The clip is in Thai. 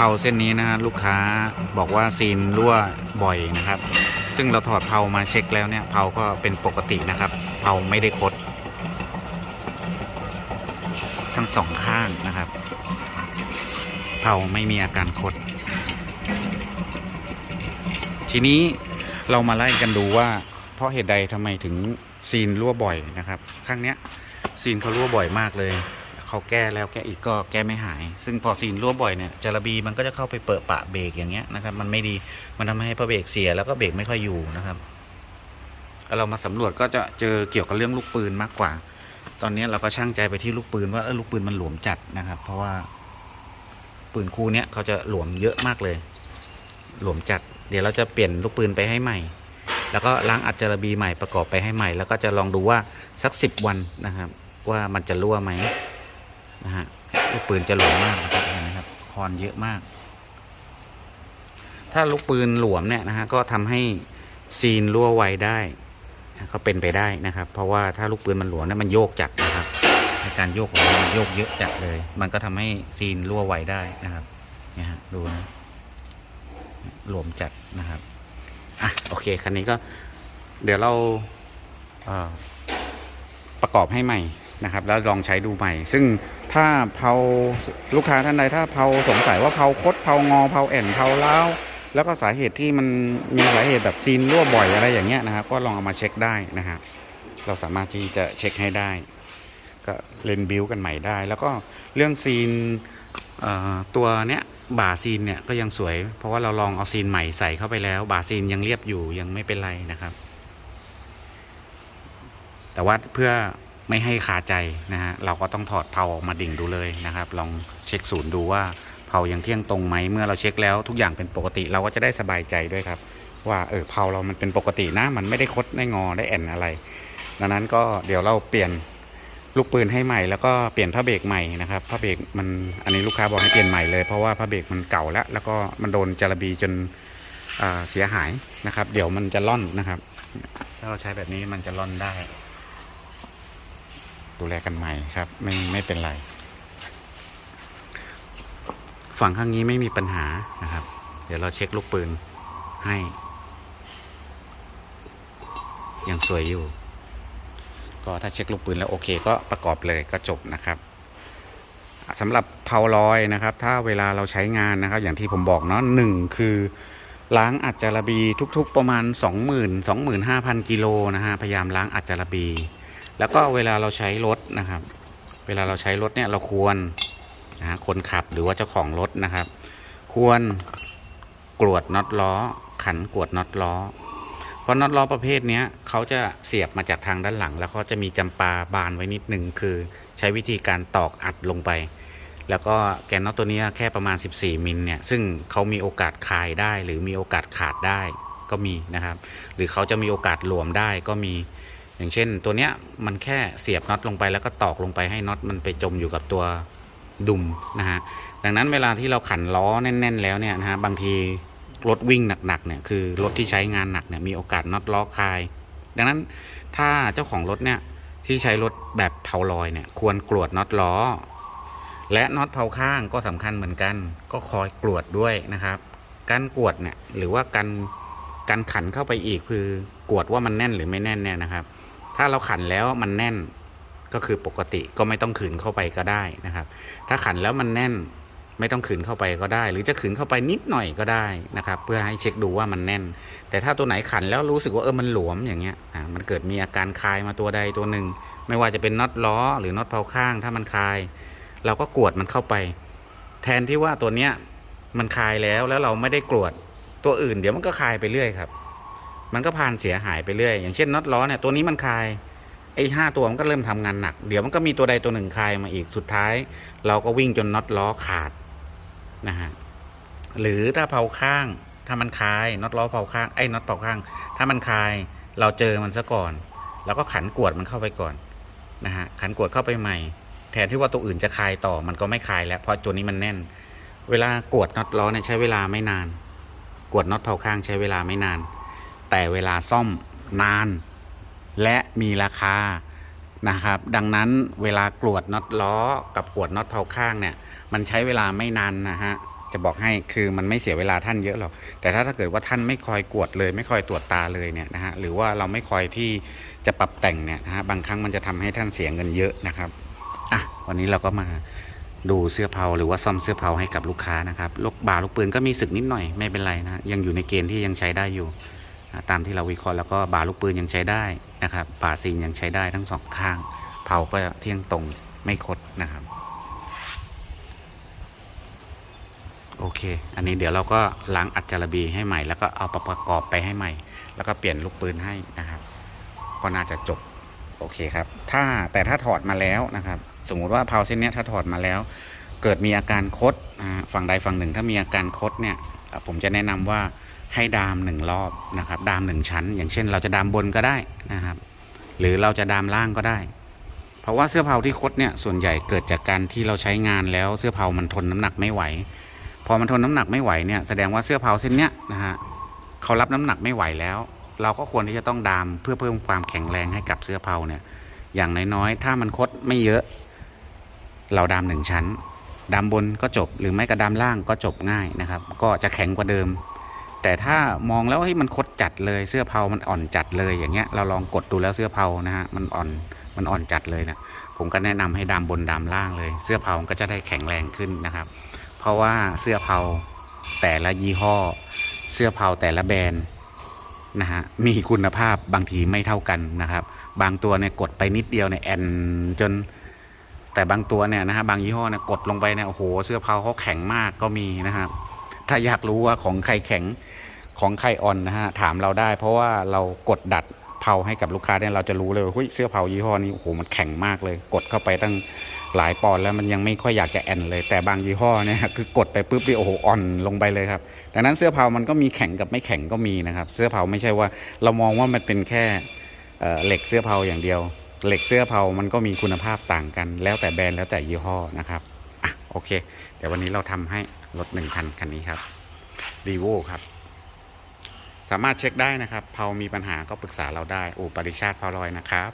เผาเส้นนี้นะฮะลูกค้าบอกว่าซีนรั่วบ่อยนะครับ ซึ่งเราถอดเผามาเช็คแล้วเนี่ยเผาก็เป็นปกตินะครับเผาไม่ได้คด ทั้งสองข้างนะครับเผาไม่มีอาการคด ทีนี้เรามาไล่กันดูว่า เพราะเหตุใดทำไมถึงซีนรั่วบ่อยนะครับ ข้างเนี้ยซีนเขารั่วบ่อยมากเลย เขาแก้แล้วแก้อีกก็แก้ไม่หาย ซึ่งพอซีนรั่วบ่อยเนี่ยจาระบีมันก็จะเข้าไปเปิดปะเบรกอย่างเงี้ยนะครับ มันไม่ดีมันทำให้พระเบรกเสียแล้วก็เบรกไม่ค่อยอยู่นะครับเรามาสำรวจก็จะเจอเกี่ยวกับเรื่องลูกปืนมากกว่า ตอนนี้เราก็ช่างใจไปที่ลูกปืนว่าลูกปืนมันหลวมจัดนะครับ เพราะว่าปืนคู่เนี้ยเขาจะหลวมเยอะมากเลย หลวมจัด เดี๋ยวเราจะเปลี่ยนลูกปืนไปให้ใหม่แล้วก็ล้างอัดจารบีใหม่ประกอบไปให้ใหม่ แล้วก็จะลองดูว่าสักสิบวันนะครับ ว่ามันจะรั่วไหม นะฮะลูกปืนจะหลวมมากนะครับเห็นไหมครับคอนเยอะมาก ถ้าลูกปืนหลวมเนี่ยนะฮะก็ทำให้ซีนรั่วไวได้ก็เป็นไปได้นะครับ เพราะว่าถ้าลูกปืนมันหลวมเนี่ยมันโยกจัดนะครับในการโยกของมันโยกเยอะจัดเลย มันก็ทำให้ซีนรั่วไวได้นะครับเนี่ยฮะดูนะหลวมจัดนะครับอะโอเคคันนี้ก็เดี๋ยวเราเประกอบให้ใหม่นะครับ แล้วลองใช้ดูใหม่ ซึ่ง ถ้าเผาลูกค้าท่านใดถ้าเผาสงสัยว่าเผาคดเผางอเผาแอนเผาเล้าแล้วก็สาเหตุที่มันมีสาเหตุแบบซีนรั่วบ่อยอะไรอย่างเงี้ยนะครับ ก็ลองเอามาเช็คได้นะฮะเราสามารถที่จะเช็คให้ได้ ก็เลนบิวกันใหม่ได้ แล้วก็เรื่องซีนตัวเนี้ยบ่าซีนเนี่ยก็ยังสวย เพราะว่าเราลองเอาซีนใหม่ใส่เข้าไปแล้ว บ่าซีนยังเรียบอยู่ยังไม่เป็นไรนะครับ แต่ว่าเพื่อ ไม่ให้คาใจนะฮะเราก็ต้องถอดเผาออกมาดิ่งดูเลยนะครับ ลองเช็คศูนย์ดูว่าเผายังเที่ยงตรงไหมเมื่อเราเช็คแล้วทุกอย่างเป็นปกติเราก็จะได้สบายใจด้วยครับ ว่าเออเผาเรามันเป็นปกตินะ มันไม่ได้คดได้งอได้แอนอะไร ดังนั้นก็เดี๋ยวเราเปลี่ยนลูกปืนให้ใหม่แล้วก็เปลี่ยนผ้าเบรกใหม่นะครับผ้าเบรกมันอันนี้ลูกค้าบอกให้เปลี่ยนใหม่เลยเพราะว่าผ้าเบรกมันเก่าแล้ว แล้วก็มันโดนจาระบีจนเสียหายนะครับ เดี๋ยวมันจะล่อนนะครับ ถ้าเราใช้แบบนี้มันจะล่อนได้ ดูแลกันใหม่ครับ ไม่ไม่เป็นไร ฝั่งข้างนี้ไม่มีปัญหานะครับ เดี๋ยวเราเช็คลูกปืนให้ ยังสวยอยู่ ก็ถ้าเช็คลูกปืนแล้วโอเค ก็ประกอบเลยก็จบนะครับสำหรับเพาลอยนะครับ ถ้าเวลาเราใช้งานนะครับ อย่างที่ผมบอกเนาะหนึ่งคือล้างอัดจารบีทุก ๆ ประมาณ 20,000 25,000 กิโลนะฮะ พยายามล้างอัดจารบี แล้วก็เวลาเราใช้รถนะครับ เวลาเราใช้รถเนี่ยเราควรนะคนขับหรือว่าเจ้าของรถนะครับ ควรกรวดน็อตล้อ ขันกรวดน็อตล้อ เพราะน็อตล้อประเภทนี้เขาจะเสียบมาจากทางด้านหลัง แล้วเขาจะมีจำปาบานไว้นิดหนึ่งคือใช้วิธีการตอกอัดลงไป แล้วก็แกนน็อตตัวนี้แค่ประมาณ 14 มิลเนี่ยซึ่งเขามีโอกาสคายได้ หรือมีโอกาสขาดได้ก็มีนะครับ หรือเขาจะมีโอกาสหลวมได้ก็มี อย่างเช่นตัวเนี้ยมันแค่เสียบน็อตลงไปแล้วก็ตอกลงไปให้น็อตมันไปจมอยู่กับตัวดุมนะฮะดังนั้นเวลาที่เราขันล้อแน่น ๆ แล้วเนี่ยนะฮะบางทีรถวิ่งหนักๆเนี่ยคือรถที่ใช้งานหนักเนี่ยมีโอกาสน็อตล้อคาย ดังนั้นถ้าเจ้าของรถเนี่ยที่ใช้รถแบบเผาลอยเนี่ยควรกรวดน็อตล้อ และน็อตเผาข้างก็สำคัญเหมือนกัน ก็คอยกรวดด้วยนะครับ การกรวดเนี่ยหรือว่าการการขันเข้าไปอีกคือกรวดว่ามันแน่นหรือไม่แน่นเนี่ยนะครับ ถ้าเราขันแล้วมันแน่นก็คือปกติก็ไม่ต้องขืนเข้าไปก็ได้นะครับ ถ้าขันแล้วมันแน่นไม่ต้องขืนเข้าไปก็ได้ หรือจะขืนเข้าไปนิดหน่อยก็ได้นะครับ เพื่อให้เช็คดูว่ามันแน่น แต่ถ้าตัวไหนขันแล้วรู้สึกว่าเออมันหลวมอย่างเงี้ยอ่ามันเกิดมีอาการคายมาตัวใดตัวหนึ่ง ไม่ว่าจะเป็นน็อตล้อหรือน็อตเผาข้าง ถ้ามันคาย เราก็กวดมันเข้าไป แทนที่ว่าตัวเนี้ยมันคายแล้วแล้วเราไม่ได้กรวดตัวอื่น เดี๋ยวมันก็คายไปเรื่อยครับ มันก็พานเสียหายไปเรื่อย อย่างเช่นน็อตล้อเนี่ยตัวนี้มันคายไอ้ห้าตัวมันก็เริ่มทำงานหนัก เดี๋ยวมันก็มีตัวใดตัวหนึ่งคายมาอีกสุดท้าย เราก็วิ่งจนน็อตล้อขาดนะฮะหรือถ้าเผาข้างถ้ามันคายน็อตล้อเผาข้างไอ้น็อตเผาข้าง ถ้ามันคาย เราเจอมันซะก่อนแล้วก็ขันกวดมันเข้าไปก่อนนะฮะขันกวดเข้าไปใหม่ แทนที่ว่าตัวอื่นจะคายต่อมันก็ไม่คายแล้วเพราะตัวนี้มันแน่น เวลากวดน็อตล้อเนี่ยใช้เวลาไม่นาน กวดน็อตเผาข้างใช้เวลาไม่นาน แต่เวลาซ่อมนาน และมีราคานะครับ ดังนั้นเวลากรวดน็อตล้อกับกรวดน็อตเผาข้างเนี่ย มันใช้เวลาไม่นานนะฮะจะบอกให้คือมันไม่เสียเวลาท่านเยอะหรอก แต่ถ้าถ้าเกิดว่าท่านไม่คอยกวดเลย ไม่คอยตรวจตาเลยเนี่ยนะฮะหรือว่าเราไม่คอยที่จะปรับแต่งเนี่ยนะฮะบางครั้งมันจะทำให้ท่านเสียเงินเยอะนะครับอะวันนี้เราก็มาดูเสื้อเผาหรือว่าซ่อมเสื้อเผาให้กับลูกค้านะครับลูกบาลูกปืนก็มีสึกนิดหน่อยไม่เป็นไรนะยังอยู่ในเกณฑ์ที่ยังใช้ได้อยู่ ตามที่เราวิเคราะห์แล้วก็บาลูกปืนยังใช้ได้นะครับบาซีนยังใช้ได้ทั้งสองข้าง เผาก็เที่ยงตรงไม่คดนะครับ โอเค อันนี้เดี๋ยวเราก็ล้างอัดจารบีให้ใหม่ แล้วก็เอาประกอบไปให้ใหม่ แล้วก็เปลี่ยนลูกปืนให้นะครับ ก็น่าจะจบโอเคครับ ถ้าแต่ถ้าถอดมาแล้วนะครับ สมมุติว่าเพาเส้นนี้ถ้าถอดมาแล้ว เกิดมีอาการคดฝั่งใดฝั่งหนึ่ง ถ้ามีอาการคดเนี่ย ผมจะแนะนำว่าให้ดามหนึ่งรอบนะครับดามหนึ่งชั้น อย่างเช่น เราจะดามบนก็ได้นะครับ หรือเราจะดามล่างก็ได้ เพราะว่าเสื้อเผาที่คดเนี่ยส่วนใหญ่เกิดจากการที่เราใช้งานแล้วเสื้อเผามันทนน้ำหนักไม่ไหว พอมันทนน้ำหนักไม่ไหวเนี่ยแสดงว่าเสื้อเผาเส้นเนี้ยนะฮะเขารับน้ำหนักไม่ไหวแล้ว เราก็ควรที่จะต้องดามเพื่อเพิ่มความแข็งแรงให้กับเสื้อเผาเนี่ยอย่างน้อยๆถ้ามันคดไม่เยอะ เราดามหนึ่งชั้น ดาบนก็จบ หรือไม่ก็ดาล่างก็จบง่ายนะครับ ก็จะแข็งกว่าเดิม แต่ถ้ามองแล้วให้ยมันคดจัดเลยเสื้อเผามันอ่อนจัดเลยอย่างเงี้ยเราลองกดดูแล้วเสื้อเผานะฮะมันอ่อนมันอ่อนจัดเลยนะผมก็แนะนำให้ดาบนดาล่างเลย เสื้อเผาก็จะได้แข็งแรงขึ้นนะครับ เพราะว่าเสื้อเผาแต่ละยี่ห้อ เสื้อเผาแต่ละแบรนด์นะฮะมีคุณภาพบางทีไม่เท่ากันนะครับ บางตัวเนี่ยกดไปนิดเดียวเนี่ยแอนจน แต่บางตัวเนี่ยนะฮะบางยี่ห้อเนี่ยกดลงไปเนี่ยโอ้โหเสื้อเผาเขาแข็งมากก็มีนะครับถ้าอยากรู้ว่าของใครแข็งของใครอ่อนนะฮะถามเราได้ เพราะว่าเรากดดัดเผาให้กับลูกค้าเนี่ยเราจะรู้เลยว่าเฮ้ยเสื้อเผายี่ห้อนี้โอ้โหมันแข็งมากเลย กดเข้าไปตั้งหลายปอนด์แล้วมันยังไม่ค่อยอยากจะแอนเลย แต่บางยี่ห้อเนี่ยคือกดไปปุ๊บนี่โอ้โหอ่อนลงไปเลยครับดังนั้นเสื้อเผามันก็มีแข็งกับไม่แข็งก็มีนะครับ เสื้อเผาไม่ใช่ว่าเรามองว่ามันเป็นแค่เหล็กเสื้อเผาอย่างเดียว เหล็กเสื้อเผามันก็มีคุณภาพต่างกัน แล้วแต่แบรนด์แล้วแต่ยี่ห้อนะครับอะโอเค เดี๋ยววันนี้เราทำให้รถหนึ่งคันคันนี้ครับรีโวครับ สามารถเช็คได้นะครับ เผามีปัญหาก็ปรึกษาเราได้อู่ปริชาติเผาลอยนะครับ